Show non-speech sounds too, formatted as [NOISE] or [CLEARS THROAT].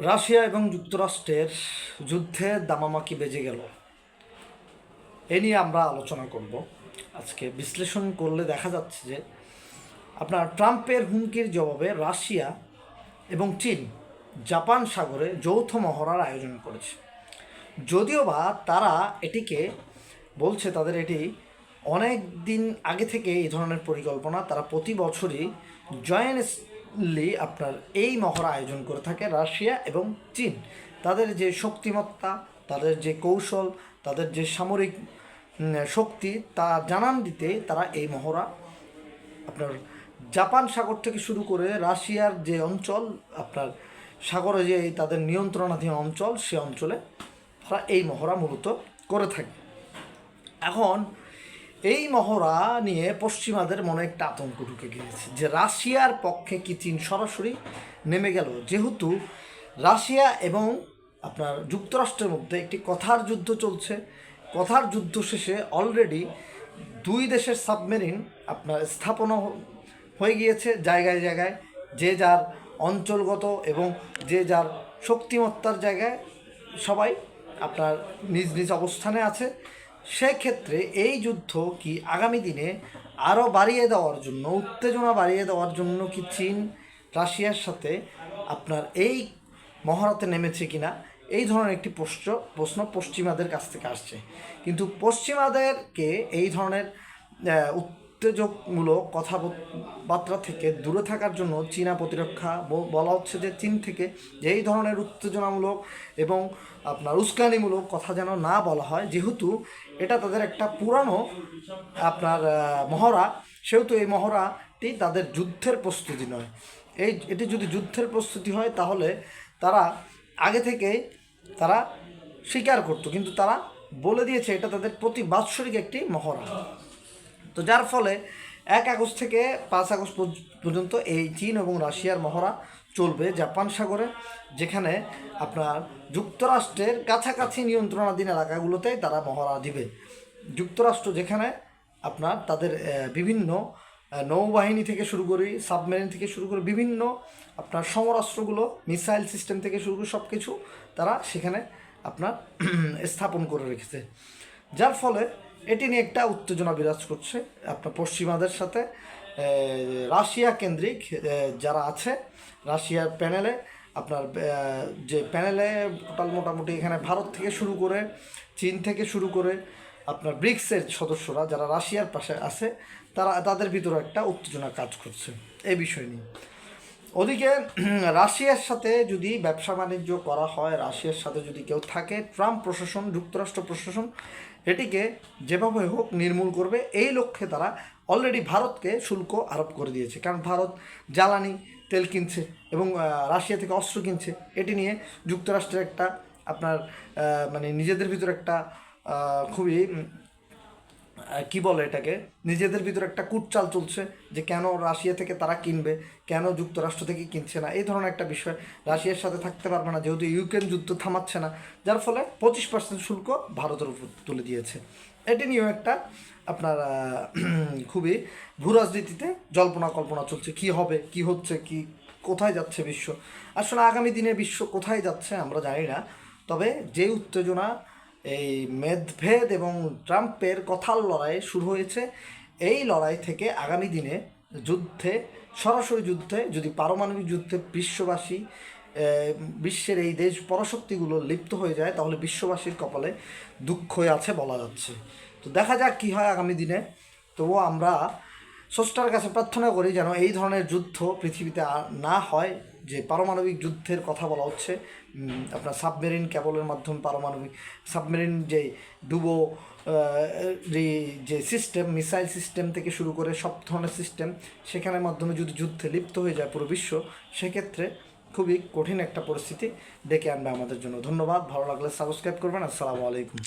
Russia এবং যুক্তরাষ্ট্রের যুদ্ধে দামামাকি বেজে গেল। এ নিয়ে আমরা আলোচনা করব। আজকে বিশ্লেষণ করলে দেখা যাচ্ছে যে, আপনার ট্রাম্পের হুমকির জবাবে রাশিয়া এবং চীন জাপান সাগরে যৌথ মহড়ার আয়োজন করেছে। যদিও বা তারা এটিকে বলছে, তাদের এটি অনেক দিন আগে থেকে এই ধরনের পরিকল্পনা, তারা প্রতি বছরই জয়েন্টলি আপনার এই মহড়া আয়োজন করে থাকে রাশিয়া এবং চীন। তাদের যে শক্তিমত্তা, তাদের যে কৌশল, তাদের যে সামরিক শক্তি, তা জানান দিতে তারা এই মহড়া আপনার জাপান সাগর থেকে শুরু করে রাশিয়ার যে অঞ্চল, আপনার সাগরে যে তাদের নিয়ন্ত্রণাধীন অঞ্চল, সে অঞ্চলে তারা এই মহড়া মূলত করে থাকে। এখন এই মহড়া নিয়ে পশ্চিমাদের মনে একটা আতঙ্ক ঢুকে গিয়েছে যে রাশিয়ার পক্ষে কি চীন সরাসরি নেমে গেল? যেহেতু রাশিয়া এবং আপনার যুক্তরাষ্ট্রের মধ্যে একটি কথার যুদ্ধ চলছে। কথার যুদ্ধ শেষে অলরেডি দুই দেশের সাবমেরিন আপনার স্থাপনা হয়ে গিয়েছে জায়গায় জায়গায়। যে যার অঞ্চলগত এবং যে যার শক্তিমত্তার জায়গায় সবাই আপনার নিজ নিজ অবস্থানে আছে। সেক্ষেত্রে এই যুদ্ধ কি আগামী দিনে আরও বাড়িয়ে দেওয়ার জন্য, উত্তেজনা বাড়িয়ে দেওয়ার জন্য কি চীন, রাশিয়ার সাথে আপনার এই মহারাতে নেমেছে কিনা? এই ধরনের একটি প্রশ্ন প্রশ্ন পশ্চিমাদের কাছ থেকে আসছে। কিন্তু পশ্চিমাদেরকে এই ধরনের উত্তেজকমূলক কথাবার্তা থেকে দূরে থাকার জন্য চীনা প্রতিরক্ষা বলা হচ্ছে যে চীন থেকে এই ধরনের উত্তেজনামূলক এবং আপনার উস্কানিমূলক কথা যেন না বলা হয়, যেহেতু এটা তাদের একটা পুরানো আপনার মহড়া, সেহেতু এই মহড়াটি তাদের যুদ্ধের প্রস্তুতি নয়। এই, এটি যদি যুদ্ধের প্রস্তুতি হয়, তাহলে তারা আগে থেকে তারা স্বীকার করতো, কিন্তু তারা বলে দিয়েছে এটা তাদের প্রতি বাৎসরিক একটি মহড়া। তো যার ফলে এক আগস্ট থেকে পাঁচ আগস্ট পর্য- পর্যন্ত এই চীন এবং রাশিয়ার মহড়া চলবে জাপান সাগরে, যেখানে আপনার যুক্তরাষ্ট্রের কাছাকাছি নিয়ন্ত্রণাধীন এলাকাগুলোতে তারা মহড়া দিবে। যুক্তরাষ্ট্র যেখানে আপনার তাদের বিভিন্ন নৌবাহিনী থেকে শুরু করে সাবমেরিন থেকে শুরু করে বিভিন্ন আপনার সমরাস্ত্রগুলো, মিসাইল সিস্টেম থেকে শুরু করে সব কিছু তারা সেখানে আপনার [CLEARS THROAT] স্থাপন করে রেখেছে। যার ফলে এটি নিয়ে একটা উত্তেজনা বিরাজ করছে আপনার পশ্চিমাদের সাথে। রাশিয়া কেন্দ্রিক যারা আছে রাশিয়ার প্যানেলে আপনার যে প্যানেলে টোটাল মোটামুটি এখানে ভারত থেকে শুরু করে, চীন থেকে শুরু করে আপনার ব্রিক্সের সদস্যরা যারা রাশিয়ার পাশে আছে, তারা, তাদের ভিতরে একটা উত্তেজনা কাজ করছে। এই বিষয় নিয়ে। ওদিকে রাশিয়ার সাথে যদি ব্যবসা বাণিজ্য করা হয়, রাশিয়ার সাথে যদি কেউ থাকে, ট্রাম্প প্রশাসন, যুক্তরাষ্ট্র প্রশাসন, এটিকে যেভাবে হোক নির্মূল করবে, এই লক্ষ্যে তারা অলরেডি ভারতকে শুল্ক আরোপ করে দিয়েছে। কারণ ভারত জ্বালানি, তেল কিনছে এবং রাশিয়া থেকে অস্ত্র কিনছে। এটি নিয়ে যুক্তরাষ্ট্রের একটা আপনার মানে নিজেদের ভিতরে একটা খুবই কি বলে এটাকে? নিজেদের ভিতরে একটা কুটচাল চলছে যে কেন রাশিয়া থেকে তারা কিনবে, কেন যুক্তরাষ্ট্র থেকে কিনছে না? এই ধরনের একটা বিষয়। রাশিয়ার সাথে থাকতে পারবে না, যেহেতু ইউক্রেন যুদ্ধ থামাচ্ছে না, যার ফলে পঁচিশ পার্সেন্ট শুল্ক ভারতের উপর তুলে দিয়েছে। এটি নিয়েও একটা আপনার [CLEARS THROAT] খুবই ভূ রাজনীতিতে জল্পনা কল্পনা চলছে। কি হবে, কি হচ্ছে, কি, কোথায় যাচ্ছে বিশ্ব? আসলে আগামী দিনে বিশ্ব কোথায় যাচ্ছে আমরা জানি না। তবে যে উত্তেজনা এই মেদভেদ এবং ট্রাম্পের কথার লড়াই শুরু হয়েছে। এই লড়াই থেকে আগামী দিনে যুদ্ধে, সরাসরি যুদ্ধে, যদি পারমাণবিক যুদ্ধে বিশ্ববাসী বিশ্বের এই দেশ পরাশক্তিগুলো লিপ্ত হয়ে যায়, তাহলে বিশ্ববাসীর কপালে দুঃখ আছে বলা যাচ্ছে। তো দেখা যাক কী হয় আগামী দিনে। তবুও আমরা স্রষ্টার কাছে প্রার্থনা করি যেন এই ধরনের যুদ্ধ পৃথিবীতে না হয়, যে পারমাণবিক যুদ্ধের কথা বলা হচ্ছে। আপনার সাবমেরিন কেবলের মাধ্যমে পারমাণবিক, সাবমেরিন যে ডুবো যে- যে সিস্টেম, মিসাইল সিস্টেম থেকে শুরু করে সব ধরনের সিস্টেম, সেখানের মাধ্যমে যদি যুদ্ধে লিপ্ত হয়ে যায় পুরো বিশ্ব, সেক্ষেত্রে খুবই কঠিন একটা পরিস্থিতি ডেকে আনবে আমাদের জন্য। ধন্যবাদ, ভালো লাগলে সাবস্ক্রাইব করবেন। আসসালামু আলাইকুম।